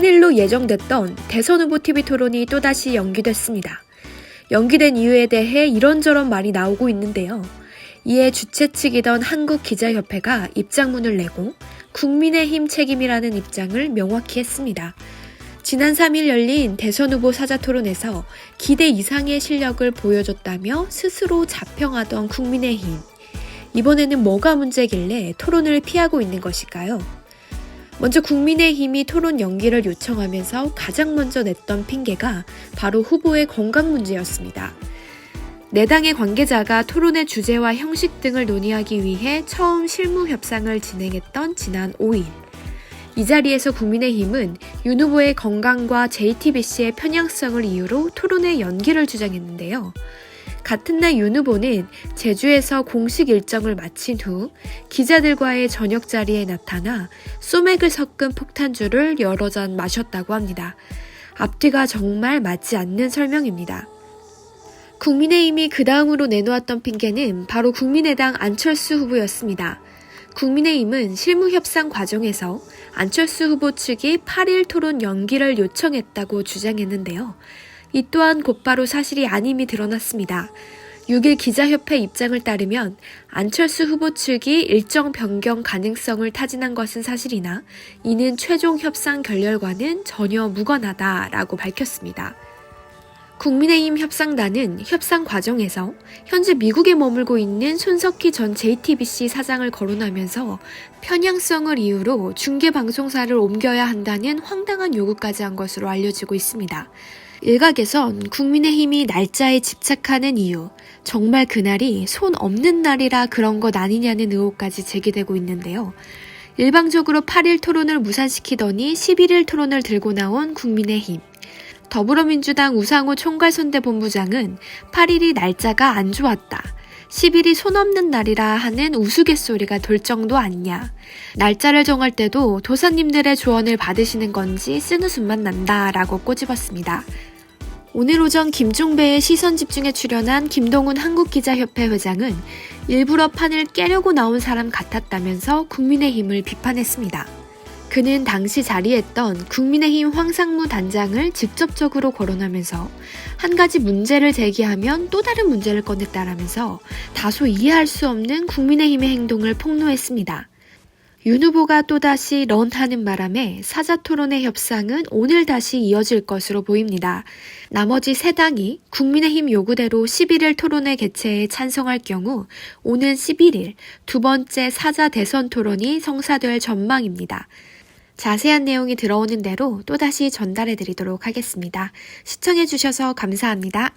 8일로 예정됐던 대선 후보 TV 토론이 또다시 연기됐습니다. 연기된 이유에 대해 이런저런 말이 나오고 있는데요. 이에 주최 측이던 한국기자협회가 입장문을 내고 국민의힘 책임이라는 입장을 명확히 했습니다. 지난 3일 열린 대선 후보 사자 토론에서 기대 이상의 실력을 보여줬다며 스스로 자평하던 국민의힘. 이번에는 뭐가 문제길래 토론을 피하고 있는 것일까요? 먼저 국민의힘이 토론 연기를 요청하면서 가장 먼저 냈던 핑계가 바로 후보의 건강 문제였습니다. 네 당의 관계자가 토론의 주제와 형식 등을 논의하기 위해 처음 실무 협상을 진행했던 지난 5일. 이 자리에서 국민의힘은 윤 후보의 건강과 JTBC의 편향성을 이유로 토론의 연기를 주장했는데요. 같은 날 윤 후보는 제주에서 공식 일정을 마친 후 기자들과의 저녁 자리에 나타나 소맥을 섞은 폭탄주를 여러 잔 마셨다고 합니다. 앞뒤가 정말 맞지 않는 설명입니다. 국민의힘이 그 다음으로 내놓았던 핑계는 바로 국민의당 안철수 후보였습니다. 국민의힘은 실무협상 과정에서 안철수 후보 측이 8일 토론 연기를 요청했다고 주장했는데요. 이 또한 곧바로 사실이 아님이 드러났습니다. 6일 기자협회 입장을 따르면 안철수 후보 측이 일정 변경 가능성을 타진한 것은 사실이나 이는 최종 협상 결렬과는 전혀 무관하다라고 밝혔습니다. 국민의힘 협상단은 협상 과정에서 현재 미국에 머물고 있는 손석희 전 JTBC 사장을 거론하면서 편향성을 이유로 중계방송사를 옮겨야 한다는 황당한 요구까지 한 것으로 알려지고 있습니다. 일각에선 국민의힘이 날짜에 집착하는 이유, 정말 그날이 손 없는 날이라 그런 것 아니냐는 의혹까지 제기되고 있는데요. 일방적으로 8일 토론을 무산시키더니 11일 토론을 들고 나온 국민의힘. 더불어민주당 우상호 총괄선대본부장은 8일이 날짜가 안 좋았다. 10일이 손 없는 날이라 하는 우스갯소리가 돌 정도 아니냐. 날짜를 정할 때도 도사님들의 조언을 받으시는 건지 쓴 웃음만 난다 라고 꼬집었습니다. 오늘 오전 김종배의 시선 집중에 출연한 김동훈 한국기자협회 회장은 일부러 판을 깨려고 나온 사람 같았다면서 국민의힘을 비판했습니다. 그는 당시 자리했던 국민의힘 황상무 단장을 직접적으로 거론하면서 한 가지 문제를 제기하면 또 다른 문제를 꺼냈다라면서 다소 이해할 수 없는 국민의힘의 행동을 폭로했습니다. 윤 후보가 또다시 런하는 바람에 사자 토론의 협상은 오늘 다시 이어질 것으로 보입니다. 나머지 세 당이 국민의힘 요구대로 11일 토론회 개최에 찬성할 경우 오는 11일 두 번째 사자 대선 토론이 성사될 전망입니다. 자세한 내용이 들어오는 대로 또다시 전달해 드리도록 하겠습니다. 시청해 주셔서 감사합니다.